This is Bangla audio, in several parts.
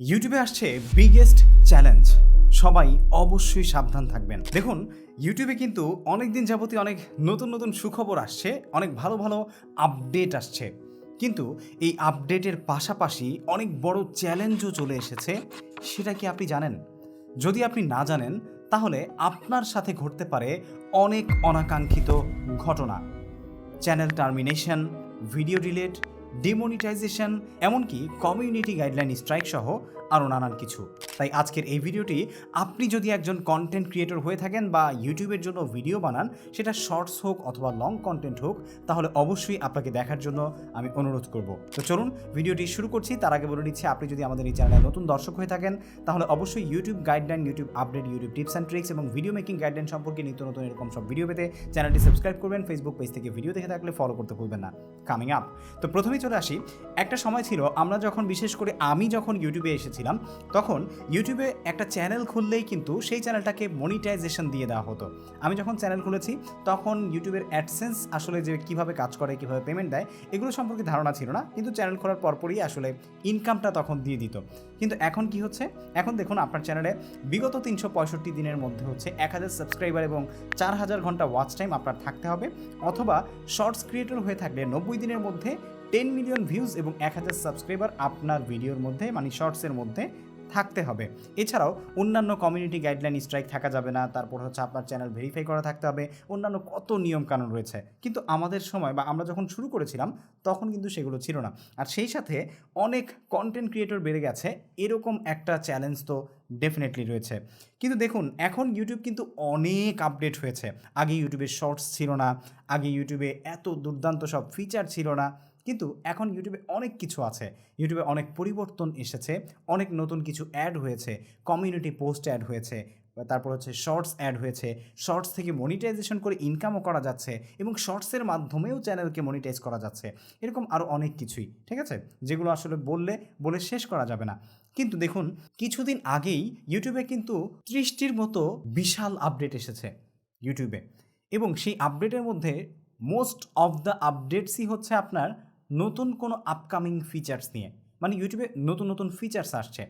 ইউটিউবে আসছে বিগেস্ট চ্যালেঞ্জ সবাই অবশ্যই সাবধান থাকবেন। দেখুন ইউটিউবে কিন্তু অনেক দিন যাবতীয় অনেক নতুন নতুন সুখবর আসছে, অনেক ভালো ভালো আপডেট আসছে। কিন্তু এই আপডেটের পাশাপাশি অনেক বড় চ্যালেঞ্জও চলে এসেছে, সেটা কি আপনি জানেন? যদি আপনি না জানেন, তাহলে আপনার সাথে ঘটতে পারে অনেক অনাকাঙ্ক্ষিত ঘটনা। Channel termination video delete demonetization এমনকি কমিউনিটি গাইডলাইন স্ট্রাইক সহ আরও নানান কিছু। তাই আজকের এই ভিডিওটি আপনি যদি একজন কন্টেন্ট ক্রিয়েটর হয়ে থাকেন বা ইউটিউবের জন্য ভিডিও বানান, সেটা শর্টস হোক অথবা লং কন্টেন্ট হোক, তাহলে অবশ্যই আপনাকে দেখার জন্য আমি অনুরোধ করব। তো চলুন, ভিডিওটি শুরু করছি। তার আগে বলে দিচ্ছি আপনি যদি আমাদের এই চ্যানেলে নতুন দর্শক হয়ে থাকেন, তাহলে অবশ্যই YouTube guideline YouTube update YouTube tips and tricks এবং ভিডিও মেকিং গাইডলাইন সম্পর্কে নিত্য নতুন এরকম সব ভিডিও পেতে চ্যানেলটি সাবস্ক্রাইব করবেন। ফেসবুক পেজ থেকে ভিডিও দেখে থাকলে ফলো করতে ভুলবেন না। কামিং আপ তো প্রথমেই চলে আসি। একটা সময় ছিল, আমরা যখন বিশেষ করে আমি যখন ইউটিউবে এসেছিলাম, তখন ইউটিউবে একটা চ্যানেল খুললেই কিন্তু সেই চ্যানেলটাকে মনিটাইজেশন দিয়ে দেওয়া হতো। আমি যখন চ্যানেল খুলেছি, তখন ইউটিউবের অ্যাডসেন্স আসলে যে কীভাবে কাজ করে, কীভাবে পেমেন্ট দেয়, এগুলো সম্পর্কে ধারণা ছিল না। কিন্তু চ্যানেল খোলার পরপরই আসলে ইনকামটা তখন দিয়ে দিত। কিন্তু এখন কি হচ্ছে? এখন দেখুন, আপনার চ্যানেলে বিগত তিনশো পঁয়ষট্টি দিনের মধ্যে হচ্ছে এক হাজার সাবস্ক্রাইবার এবং চার হাজার ঘণ্টা ওয়াচ টাইম আপনার থাকতে হবে। অথবা শর্টস ক্রিয়েটর হয়ে থাকলে নব্বই দিনের মধ্যে টেন মিলিয়ন ভিউজ এবং এক হাজার সাবস্ক্রাইবার আপনার ভিডিওর মধ্যে মানে শর্টসের মধ্যে থাকতে হবে। এছাড়াও অন্যান্য কমিউনিটি গাইডলাইন স্ট্রাইক থাকা যাবে না, তারপর হচ্ছে আপনার চ্যানেল ভেরিফাই করা থাকতে হবে, অন্যান্য কত নিয়ম কানুন রয়েছে। কিন্তু আমাদের সময় বা আমরা যখন শুরু করেছিলাম, তখন কিন্তু সেগুলো ছিল না। আর সেই সাথে অনেক কন্টেন্ট ক্রিয়েটর বেড়ে গেছে, এরকম একটা চ্যালেঞ্জ তো ডেফিনেটলি রয়েছে। কিন্তু দেখুন, এখন ইউটিউব কিন্তু অনেক আপডেট হয়েছে। আগে ইউটিউবে শর্টস ছিল না, আগে ইউটিউবে এত দুর্দান্ত সব ফিচার ছিল না। কিন্তু এখন ইউটিউবে অনেক কিছু আছে। ইউটিউবে অনেক পরিবর্তন এসেছে, অনেক নতুন কিছু অ্যাড হয়েছে কমিউনিটি পোস্ট অ্যাড হয়েছে, তারপর হচ্ছে শর্টস অ্যাড হয়েছে শর্টস থেকে মনিটাইজেশন করে ইনকামও করা যাচ্ছে এবং শর্টসের মাধ্যমেও চ্যানেলকে মনিটাইজ করা যাচ্ছে। এরকম আরও অনেক কিছুই, ঠিক আছে? যেগুলো আসলে বললে, বলে শেষ করা যাবে না। কিন্তু দেখুন, কিছুদিন আগেই ইউটিউবে কিন্তু ত্রিশটির মতো বিশাল আপডেট এসেছে ইউটিউবে এবং সেই আপডেটের মধ্যে মোস্ট অফ দ্য আপডেটসই হচ্ছে আপনার নতুন কোনো আপকামিং ফিচার্স নিয়ে। মানে ইউটিউবে নতুন নতুন ফিচার্স আসছে।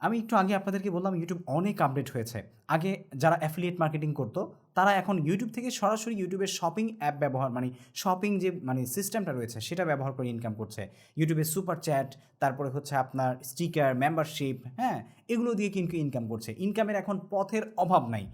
আমি একটু আগে আপনাদেরকে বললাম ইউটিউব অনেক আপডেট হয়েছে। আগে যারা অ্যাফিলিয়েট মার্কেটিং করতো, তারা এখন ইউটিউব থেকে সরাসরি ইউটিউবের শপিং অ্যাপ ব্যবহার মানে শপিং যে মানে সিস্টেমটা রয়েছে, সেটা ব্যবহার করে ইনকাম করছে। ইউটিউবে সুপার চ্যাট তারপরে হচ্ছে আপনার স্টিকার মেম্বারশিপ হ্যাঁ এগুলো দিয়ে কিন্তু ইনকাম করছে। ইনকামের এখন পথের অভাব নাই।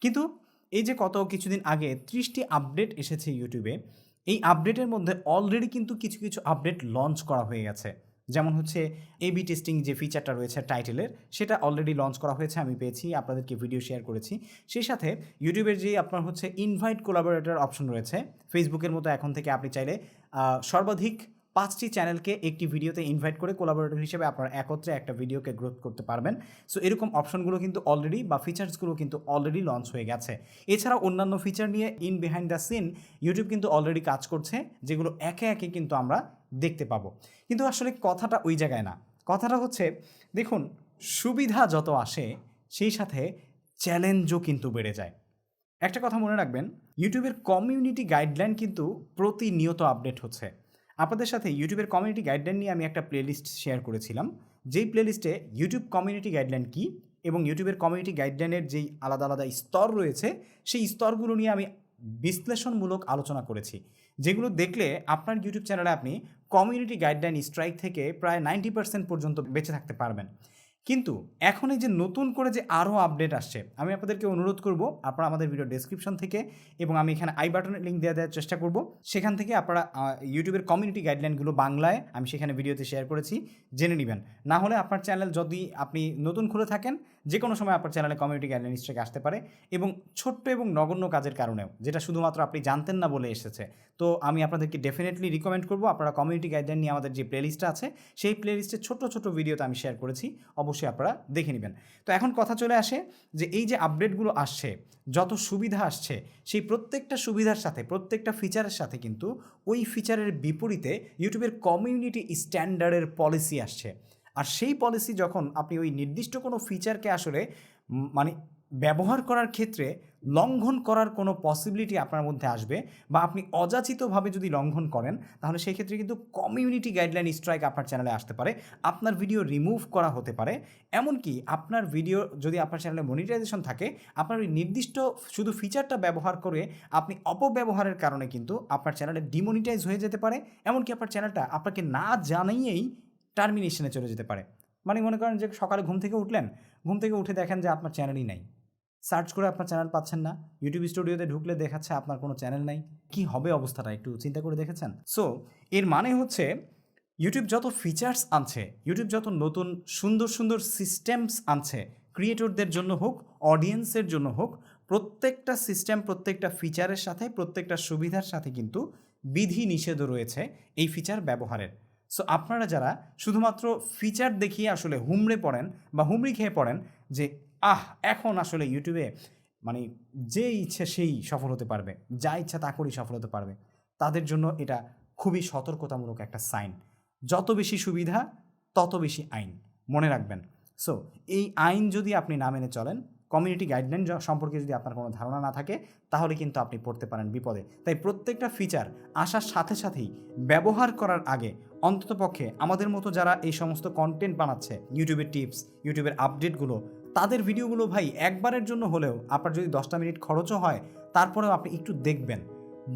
কিন্তু এই যে কত কিছুদিন আগে ত্রিশটি আপডেট এসেছে ইউটিউবে এই আপডেটের মধ্যে অলরেডি কিন্তু কিছু কিছু আপডেট লঞ্চ করা হয়ে গেছে। যেমন হচ্ছে এবি টেস্টিং যে ফিচারটা রয়েছে টাইটেলের সেটা অলরেডি লঞ্চ করা হয়েছে, আমি পেয়েছি, আপনাদেরকে ভিডিও শেয়ার করেছি। সেই সাথে ইউটিউবের যে আপনার হচ্ছে ইনভাইট কোলাবোরেটর অপশন রয়েছে ফেসবুকের মতো এখন থেকে আপনি চাইলে সর্বাধিক পাঁচটি চ্যানেলকে একটি ভিডিওতে ইনভাইট করে কোলাবোরেটর হিসেবে আপনারা একত্রে একটা ভিডিওকে গ্রোথ করতে পারবেন। সো এরকম অপশনগুলো কিন্তু অলরেডি বা ফিচার্সগুলো কিন্তু অলরেডি লঞ্চ হয়ে গেছে। এছাড়া অন্যান্য ফিচার নিয়ে in behind the scene YouTube কিন্তু অলরেডি কাজ করছে, যেগুলো একে একে কিন্তু আমরা দেখতে পাবো। কিন্তু আসলে কথাটা ওই জায়গায় না। কথাটা হচ্ছে, দেখুন, সুবিধা যত আসে, সেই সাথে চ্যালেঞ্জও কিন্তু বেড়ে যায়। একটা কথা মনে রাখবেন ইউটিউবের কমিউনিটি গাইডলাইন কিন্তু প্রতিনিয়ত আপডেট হচ্ছে। আপনাদের সাথে ইউটিউবের কমিউনিটি গাইডলাইন নিয়ে আমি একটা প্লেলিস্ট শেয়ার করেছিলাম। যেই প্লেলিস্টে ইউটিউব কমিউনিটি গাইডলাইন কী এবং ইউটিউবের কমিউনিটি গাইডলাইনের যেই আলাদা আলাদা স্তর রয়েছে, সেই স্তরগুলো নিয়ে আমি বিশ্লেষণমূলক আলোচনা করেছি। যেগুলো দেখলে আপনার ইউটিউব চ্যানেলে আপনি কমিউনিটি গাইডলাইন স্ট্রাইক থেকে প্রায় নাইনটি পার্সেন্ট পর্যন্ত বেঁচে থাকতে পারবেন। কিন্তু এখন এই যে নতুন করে যে আরও আপডেট আসছে, আমি আপনাদেরকে অনুরোধ করব আপনারা আমাদের ভিডিও ডেসক্রিপশন থেকে এবং আমি এখানে আই বাটনের লিঙ্ক দেওয়া দেওয়ার চেষ্টা করব। সেখান থেকে আপনারা ইউটিউবের কমিউনিটি গাইডলাইনগুলো বাংলায় আমি সেখানে ভিডিওতে শেয়ার করেছি, জেনে নেবেন। না হলে আপনার চ্যানেল যদি আপনি নতুন খুলে থাকেন যে কোনো সময় আপনার চ্যানেলে কমিউনিটি গাইডলাইন স্ট্রাইক আসতে পারে এবং ছোট্ট এবং নগণ্য কাজের কারণেও, যেটা শুধুমাত্র আপনি জানতেন না বলে এসেছে। তো আমি আপনাদেরকে ডেফিনেটলি রিকমেন্ড করব আপনারা কমিউনিটি গাইডলাইন নিয়ে আমাদের যে প্লেলিস্টটা আছে, সেই প্লেলিস্টে ছোট ছোট ভিডিওতে আমি শেয়ার করেছি, অবশ্যই আপনারা দেখে নেবেন। তো এখন কথা চলে আসে যে এই যে আপডেটগুলো আসছে, যত সুবিধা আসছে, সেই প্রত্যেকটা সুবিধার সাথে, প্রত্যেকটা ফিচারের সাথে কিন্তু ওই ফিচারের বিপরীতে ইউটিউবের কমিউনিটি স্ট্যান্ডার্ডের পলিসি আসছে। আর সেই পলিসি যখন আপনি ওই নির্দিষ্ট কোনো ফিচারকে আসলে মানে ব্যবহার করার ক্ষেত্রে লঙ্ঘন করার কোনো পসিবিলিটি আপনার মধ্যে আসবে বা আপনি অযাচিতভাবে যদি লঙ্ঘন করেন, তাহলে সেই ক্ষেত্রে কিন্তু কমিউনিটি গাইডলাইন স্ট্রাইক আপনার চ্যানেলে আসতে পারে, আপনার ভিডিও রিমুভ করা হতে পারে। এমনকি আপনার ভিডিও যদি আপনার চ্যানেলে মনিটাইজেশন থাকে, আপনার ওই নির্দিষ্ট শুধু ফিচারটা ব্যবহার করে আপনি অপব্যবহারের কারণে কিন্তু আপনার চ্যানেলে ডিমনিটাইজ হয়ে যেতে পারে। এমনকি আপনার চ্যানেলটা আপনাকে না জানিয়েই টার্মিনেশনে চলে যেতে পারে। মানে মনে করেন যে সকালে ঘুম থেকে উঠলেন, ঘুম থেকে উঠে দেখেন যে আপনার চ্যানেলই নাই। সার্চ করে আপনার চ্যানেল পাচ্ছেন না। ইউটিউব স্টুডিওতে ঢুকলে দেখাচ্ছে আপনার কোনো চ্যানেল নাই। কি হবে অবস্থাটা একটু চিন্তা করে দেখেছেন? সো এর মানে হচ্ছে ইউটিউব যত ফিচার্স আনছে ইউটিউব যত নতুন সুন্দর সুন্দর সিস্টেমস আনছে ক্রিয়েটরদের জন্য হোক অডিয়েন্সের জন্য হোক, প্রত্যেকটা সিস্টেম প্রত্যেকটা ফিচারের সাথে, প্রত্যেকটা সুবিধার সাথে কিন্তু বিধি নিষেধও রয়েছে এই ফিচার ব্যবহারের। সো আপনারা যারা শুধুমাত্র ফিচার দেখিয়ে আসলে হুমড়ে পড়েন বা হুমড়ি খেয়ে পড়েন যে, আহ, এখন আসলে ইউটিউবে মানে যে ইচ্ছে সেই সফল হতে পারবে, যা ইচ্ছা তা করেই সফল হতে পারবে। তাদের জন্য এটা খুবই সতর্কতামূলক একটা সাইন। যত বেশি সুবিধা, তত বেশি আইন। মনে রাখবেন। সো এই আইন যদি আপনি না মেনে চলেন কমিউনিটি গাইডলাইন সম্পর্কে যদি আপনার কোনো ধারণা না থাকে, তাহলে কিন্তু আপনি পড়তে পারেন বিপদে। তাই প্রত্যেকটা ফিচার আসার সাথে সাথেই ব্যবহার করার আগে অন্ততপক্ষে আমাদের মতো যারা এই সমস্ত কন্টেন্ট বানাচ্ছে ইউটিউবের টিপস ইউটিউবের আপডেটগুলো তাদের ভিডিওগুলো ভাই একবারের জন্য হলেও আপনার যদি দশটা মিনিট খরচও হয়, তারপরেও আপনি একটু দেখবেন।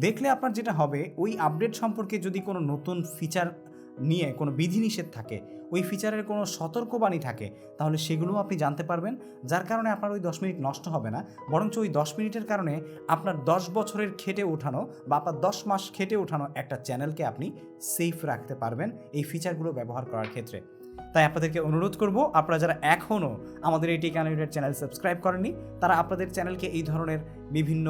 দেখলে আপনার যেটা হবে, ওই আপডেট সম্পর্কে যদি কোনো নতুন ফিচার নিয়ে কোনো বিধিনিষেধ থাকে, ওই ফিচারের কোনো সতর্কবাণী থাকে, তাহলে সেগুলোও আপনি জানতে পারবেন, যার কারণে আপনার ওই দশ মিনিট নষ্ট হবে না। বরঞ্চ ওই দশ মিনিটের কারণে আপনার দশ বছরের খেটে ওঠানো বা আপনার দশ মাস খেটে ওঠানো একটা চ্যানেলকে আপনি সেফ রাখতে পারবেন এই ফিচারগুলো ব্যবহার করার ক্ষেত্রে। তাই আপনাদেরকে অনুরোধ করব, আপনারা যারা এখনও আমাদের এই টেক আনলিমিটেড চ্যানেল সাবস্ক্রাইব করেননি, তারা আপনাদের চ্যানেলকে এই ধরনের বিভিন্ন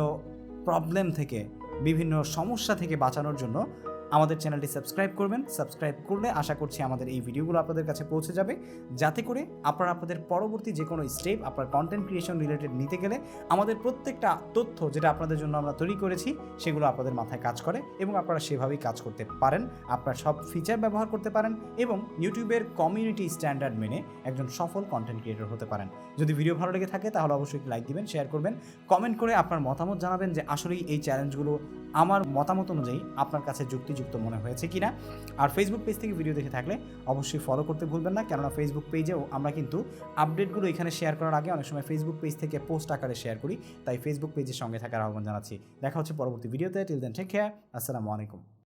প্রবলেম থেকে, বিভিন্ন সমস্যা থেকে বাঁচানোর জন্য আমাদের চ্যানেলটি সাবস্ক্রাইব করবেন। সাবস্ক্রাইব করলে আশা করছি আমাদের এই ভিডিওগুলো আপনাদের কাছে পৌঁছে যাবে। যাতে করে আপনারা আপনাদের পরবর্তী যে কোনো স্টেপ আপনার কন্টেন্ট ক্রিয়েশন রিলেটেড নিতে গেলে আমাদের প্রত্যেকটা তথ্য যেটা আপনাদের জন্য আমরা তৈরি করেছি, সেগুলো আপনাদের মাথায় কাজ করে এবং আপনারা সেভাবেই কাজ করতে পারেন। আপনারা সব ফিচার ব্যবহার করতে পারেন এবং ইউটিউবের কমিউনিটি স্ট্যান্ডার্ড মেনে একজন সফল কন্টেন্ট ক্রিয়েটর হতে পারেন। যদি ভিডিও ভালো লেগে থাকে, তাহলে অবশ্যই লাইক দিবেন শেয়ার করবেন কমেন্ট করে আপনার মতামত জানাবেন যে আসলেই এই চ্যালেঞ্জগুলো আমার মতামত অনুযায়ী আপনার কাছে যুক্তিযুক্ত মনে হয়েছে কিনা। আর ফেসবুক পেজ থেকে ভিডিও দেখে থাকলে অবশ্যই ফলো করতে ভুলবেন না। কেননা ফেসবুক পেজেও আমরা কিন্তু আপডেটগুলো এখানে শেয়ার করার আগে অনেক সময় ফেসবুক পেজ থেকে পোস্ট আকারে শেয়ার করি। তাই ফেসবুক পেজের সঙ্গে থাকার আহ্বান জানাচ্ছি। দেখা হচ্ছে পরবর্তী ভিডিওতে টিল দেন ঠিক কেয়ার আসসালামু আলাইকুম।